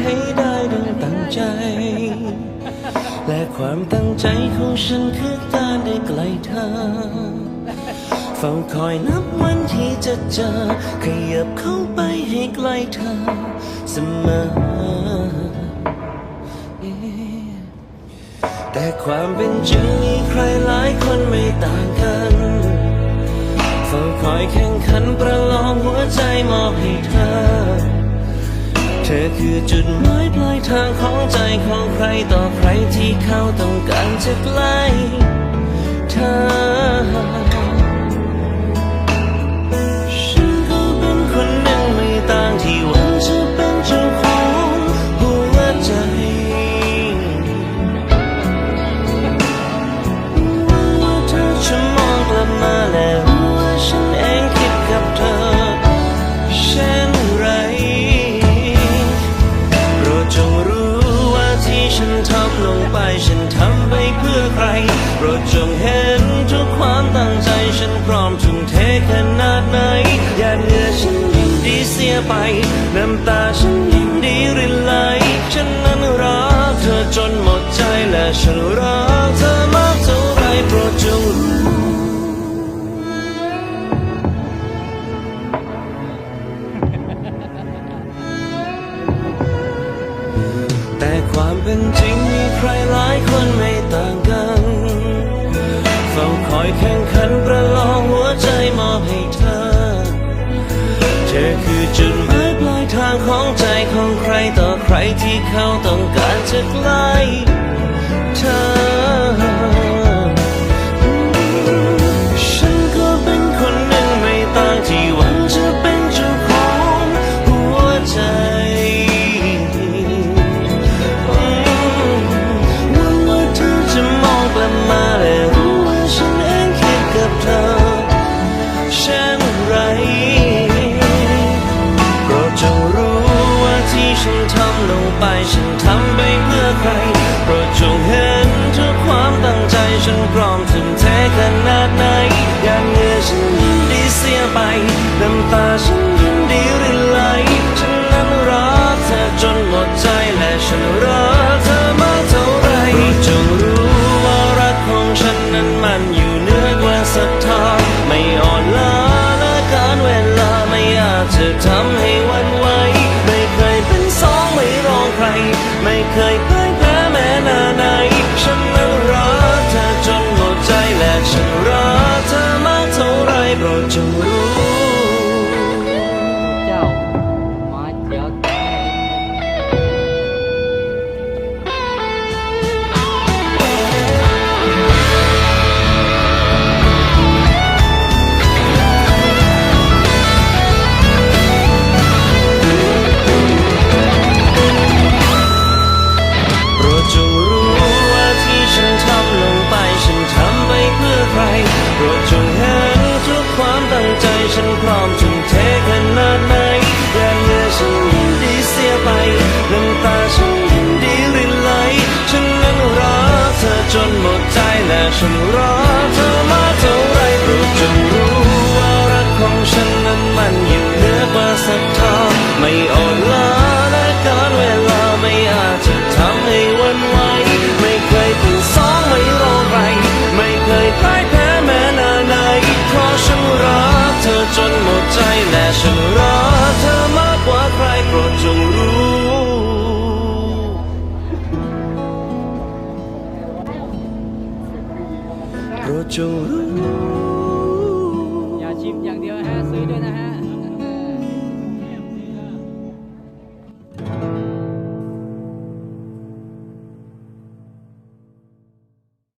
ให้ได้ดังตั้งใจ และความตั้งใจของฉันคือการได้ใกล้เธอ เฝ้าคอยนับวันที่จะเจอ ขยับเข้าไปให้ใกล้เธอเสมอ แต่ความเป็นจริงมีใครหลายคนไม่ต่างกันเฝ้าคอยแข่งขันประลองหัวใจมอบให้เธอ ธอคือจุดหมายปลายทางของใจของใครต่อใครที่เขาต้องการจะใกล้ ลงไปฉันทำไปเพื่อใครโปรดจงเห็นทุกความตั้งใจฉันพร้อมทุ่มเทขนาดไหนอย่าเหนื่อยฉันยินดีเสียไป น้ำตาฉันยินดีรินไหลฉันนั้นรักเธอจนหมดใจและฉันรักเธอมากเท่าไรโปรดจงรู้แต่ความเป็นจริง ใครหลายคนไม่ต่างกันเฝ้าคอยแข่งขันประลองหัวใจมอบให้เธอ เธอคือจุดหมายปลายทางของใจของใครต่อใครที่เขาต้องการจะใกล้เธอ ฉันทำลงไป ฉันทำไปเพื่อใคร โปรดจงเห็นทุกความตั้งใจฉันพร้อมทุ่มเทขนาด ท่า ดใก็จงรู้อย่าชิมอย่างเดียวฮะซื้อด้วยนะฮะ